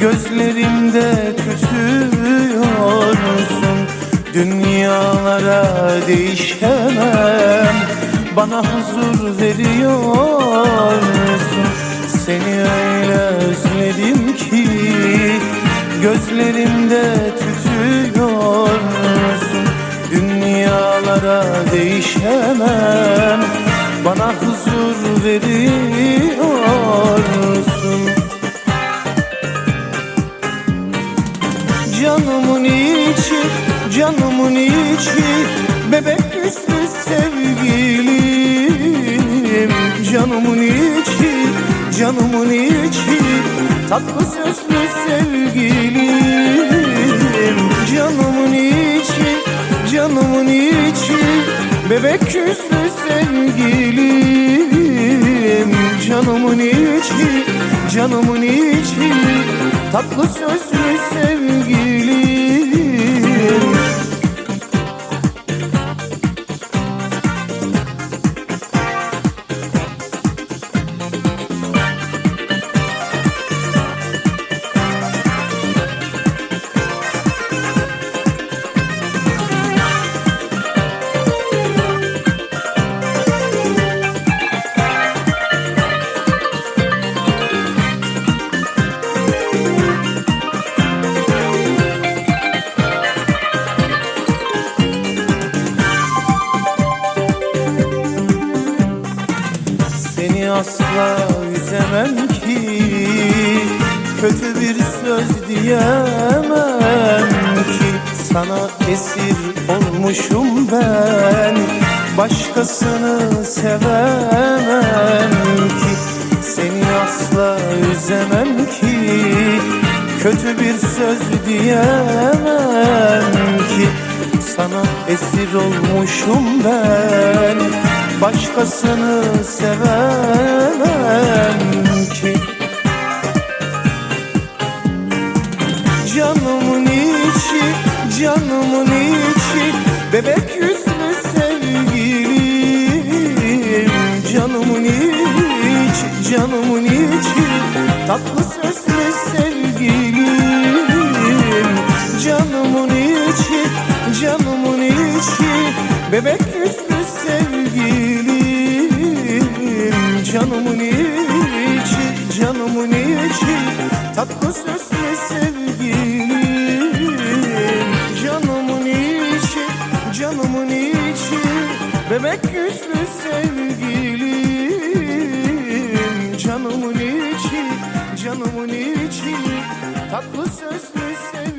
Gözlerimde tütüyorsun Dünyalara değişemem. Bana huzur veriyorsun. Seni öyle özledim ki Gözlerimde tütüyorsun. Dünyalara değişemem Canımın içi, canımın içi Bebek üstü sevgilim. Canımın içi, canımın içi Tatlı sözlü sevgilim. Canımın içi, canımın içi Bebek yüzlü sevgilim. Canımın içi, canımın içi Tatlı sözlü sevgilim asla üzemem ki. Kötü bir söz diyemem ki. Sana esir olmuşum ben. Başkasını sevemem ki. Seni asla üzemem ki. Kötü bir söz diyemem ki. Sana esir olmuşum ben Başkasını sevemem ki. Canımın içi, canımın içi Bebek yüzlü sevgilim. Canımın içi, canımın içi Tatlı sözlü sevgilim. Canımın içi, canımın içi Bebek yüzlü Canımın içi, canımın içi Tatlı sözlü sevgilim. Canımın içi, canımın içi Bebek yüzlü sevgilim. Canımın içi, canımın içi Tatlı sözlü sevgilim